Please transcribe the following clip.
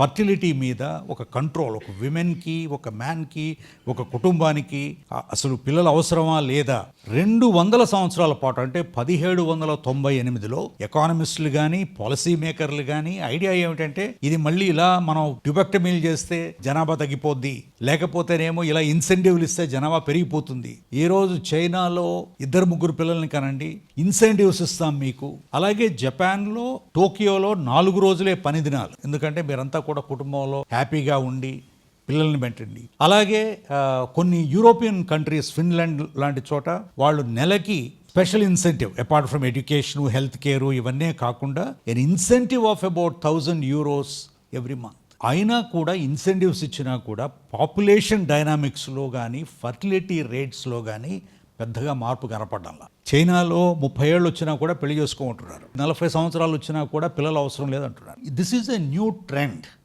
Fertility మీద ఒక control ఒక విమెన్కి ఒక మ్యాన్కి ఒక కుటుంబానికి అసలు పిల్లల అవసరమా లేదా? రెండు వందల సంవత్సరాల పాటు అంటే పదిహేడు వందల తొంభై ఎనిమిదిలో ఎకానమిస్టులు కానీ పాలసీ మేకర్లు కానీ ఐడియా ఏమిటంటే ఇది మళ్ళీ ఇలా మనం ట్యూబెక్టమీలు చేస్తే జనాభా తగ్గిపోద్ది లేకపోతేనేమో ఇలా ఇన్సెంటివ్లు ఇస్తే జనాభా పెరిగిపోతుంది. ఈ రోజు చైనాలో ఇద్దరు ముగ్గురు పిల్లల్ని కనండి ఇన్సెంటివ్స్ ఇస్తాం మీకు. అలాగే జపాన్లో టోకియోలో నాలుగు రోజులే పని దినాలు. ఎందుకంటే మీరంతా కూడా కుటుంబంలో హ్యాపీగా ఉండి పిల్లల్ని పెట్టండి అలాగే కొన్ని యూరోపియన్ కంట్రీస్ ఫిన్లాండ్ లాంటి చోట వాళ్ళు నెలకి special incentive apart from education health care ఇవన్నీ కాకుండా an incentive of about thousand euros every month. అయినా కూడా ఇన్సెంటివ్స్ ఇచ్చినా కూడా పాపులేషన్ డైనామిక్స్లో కానీ ఫర్టిలిటీ రేట్స్లో కానీ పెద్దగా మార్పు కనపడ్డంలా. చైనాలో ముప్పై ఏళ్ళు వచ్చినా కూడా పెళ్ళి చేసుకోమంటున్నారు నలభై సంవత్సరాలు వచ్చినా కూడా పిల్లలు అవసరం లేదంటున్నారు. This is a new trend